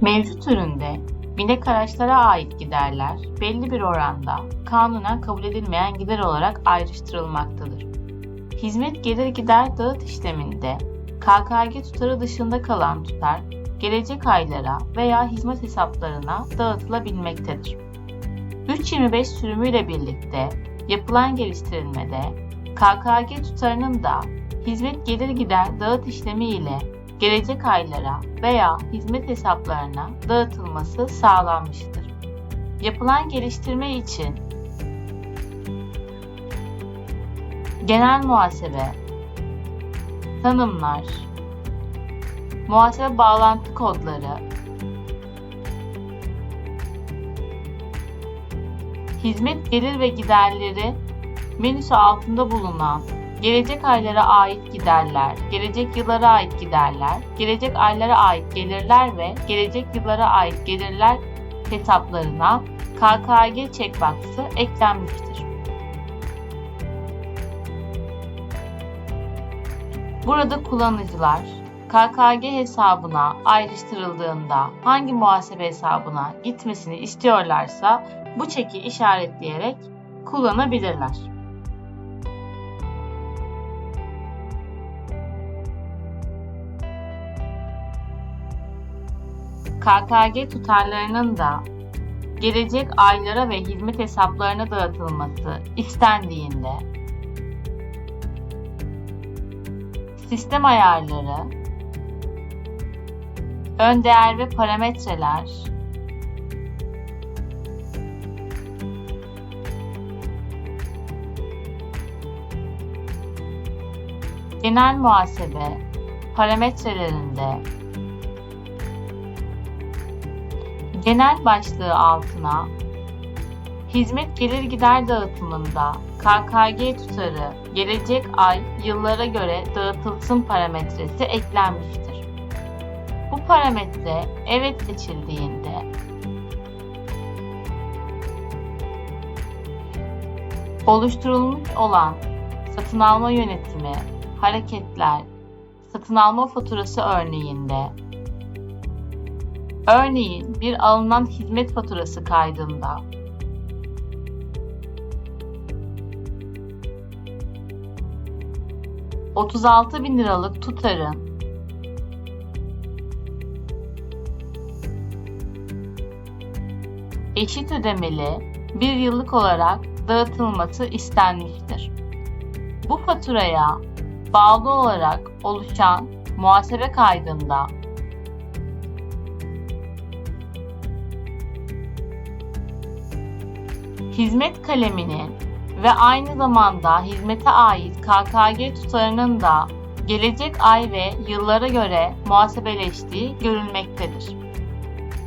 Mevcut üründe binek araçlara ait giderler belli bir oranda kanunen kabul edilmeyen gider olarak ayrıştırılmaktadır. Hizmet gelir gider dağıt işleminde KKG tutarı dışında kalan tutar gelecek aylara veya hizmet hesaplarına dağıtılabilmektedir. 3.25 sürümüyle birlikte yapılan geliştirilmede KKG tutarının da hizmet gelir gider dağıt işlemi ile gelecek aylara veya hizmet hesaplarına dağıtılması sağlanmıştır. Yapılan geliştirme için genel muhasebe, tanımlar, muhasebe bağlantı kodları, hizmet gelir ve giderleri menüsü altında bulunan gelecek aylara ait giderler, gelecek yıllara ait giderler, gelecek aylara ait gelirler ve gelecek yıllara ait gelirler hesaplarına KKG checkbox'ı eklenmiştir. Burada kullanıcılar KKG hesabına ayrıştırıldığında hangi muhasebe hesabına gitmesini istiyorlarsa bu çeki işaretleyerek kullanabilirler. KKG tutarlarının da gelecek aylara ve hizmet hesaplarına dağıtılması istendiğinde sistem ayarları, ön değer ve parametreler, genel muhasebe parametrelerinde genel başlığı altına hizmet gelir gider dağıtımında KKG tutarı gelecek ay yıllara göre dağıtılsın parametresi eklenmiştir. Bu parametre evet seçildiğinde oluşturulmuş olan satın alma yönetimi, hareketler, satın alma faturası örneğinde Örneğin bir alınan hizmet faturası kaydında ...36 bin liralık tutarın eşit ödemeli bir yıllık olarak dağıtılması istenmiştir. Bu faturaya bağlı olarak oluşan muhasebe kaydında hizmet kaleminin ve aynı zamanda hizmete ait KKG tutarının da gelecek ay ve yıllara göre muhasebeleştiği görülmektedir.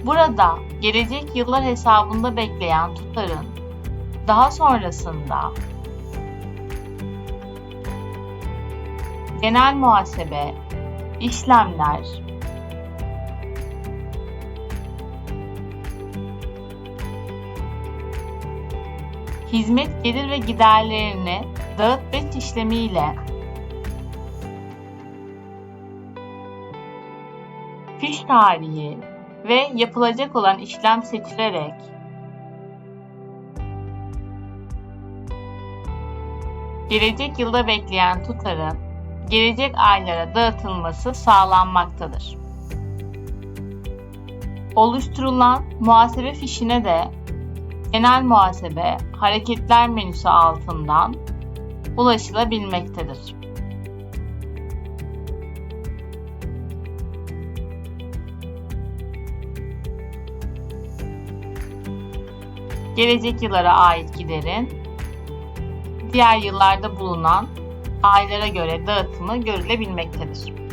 Burada gelecek yıllar hesabında bekleyen tutarın daha sonrasında genel muhasebe, işlemler, hizmet gelir ve giderlerini dağıt bet işlemiyle fiş tarihi ve yapılacak olan işlem seçilerek gelecek yılda bekleyen tutarın gelecek aylara dağıtılması sağlanmaktadır. Oluşturulan muhasebe fişine de Genel Muhasebe Hareketler menüsü altından ulaşılabilmektedir. Gelecek yıllara ait giderin diğer yıllarda bulunan aylara göre dağıtımı görülebilmektedir.